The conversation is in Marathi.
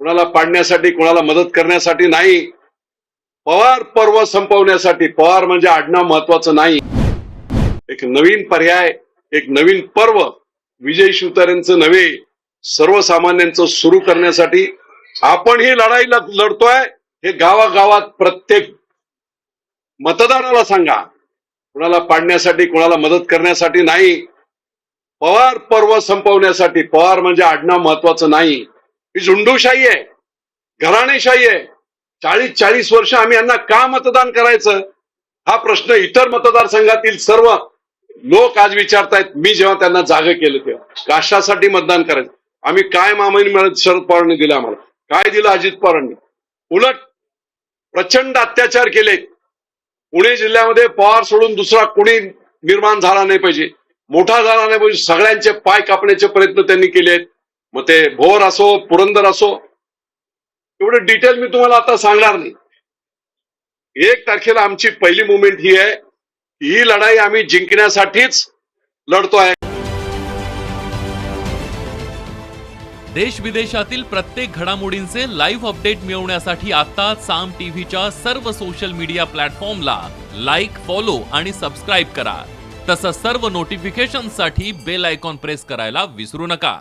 कुणाला पाडण्यासाठी कुणाला मदत करण्यासाठी नाही. पवार पर्व संपवण्यासाठी पवार म्हणजे आडनाव महत्वाचं नाही. एक नवीन पर्याय एक नवीन पर्व विजय शिवतारेंचं नव्हे सर्वसामान्यांचं सुरू करण्यासाठी आपण ही लढाई लढतोय. हे गावागावात प्रत्येक मतदाराला सांगा. कुणाला पाडण्यासाठी कुणाला मदत करण्यासाठी नाही. पवार पर्व संपवण्यासाठी पवार म्हणजे आडनाव महत्वाचं नाही. ही झुंडूशाही आहे घराणेशाही आहे. चाळीस चाळीस वर्ष आम्ही यांना का मतदान करायचं? हा प्रश्न इतर मतदारसंघातील सर्व लोक आज विचारतायत. मी जेव्हा त्यांना जाग केलं तेव्हा. कशासाठी मतदान करायचं. आम्ही काय मामानी मिळत शरद पवारांनी दिलं आम्हाला? काय दिलं अजित पवारांनी? उलट प्रचंड अत्याचार केले पुणे जिल्ह्यामध्ये पवार सोडून दुसरा कोणी निर्माण झाला नाही पाहिजे. मोठा झाला नाही पाहिजे. सगळ्यांचे पाय कापण्याचे प्रयत्न त्यांनी केले आहेत मग ते भोर असो पुरंदर असो एवढं डिटेल मी तुम्हाला आता सांगणार नाही. एक तारखेला आमची पहिली मुवमेंट ही आहे. ही लढाई आम्ही जिंकण्यासाठीच लढतोय. देश विदेशातील प्रत्येक घडामोडींचे लाईव्ह अपडेट मिळवण्यासाठी आता साम टीव्हीच्या सर्व सोशल मीडिया प्लॅटफॉर्मला लाईक फॉलो आणि सबस्क्राईब करा. तसंच सर्व नोटिफिकेशनसाठी बेल आयकॉन प्रेस करायला विसरू नका.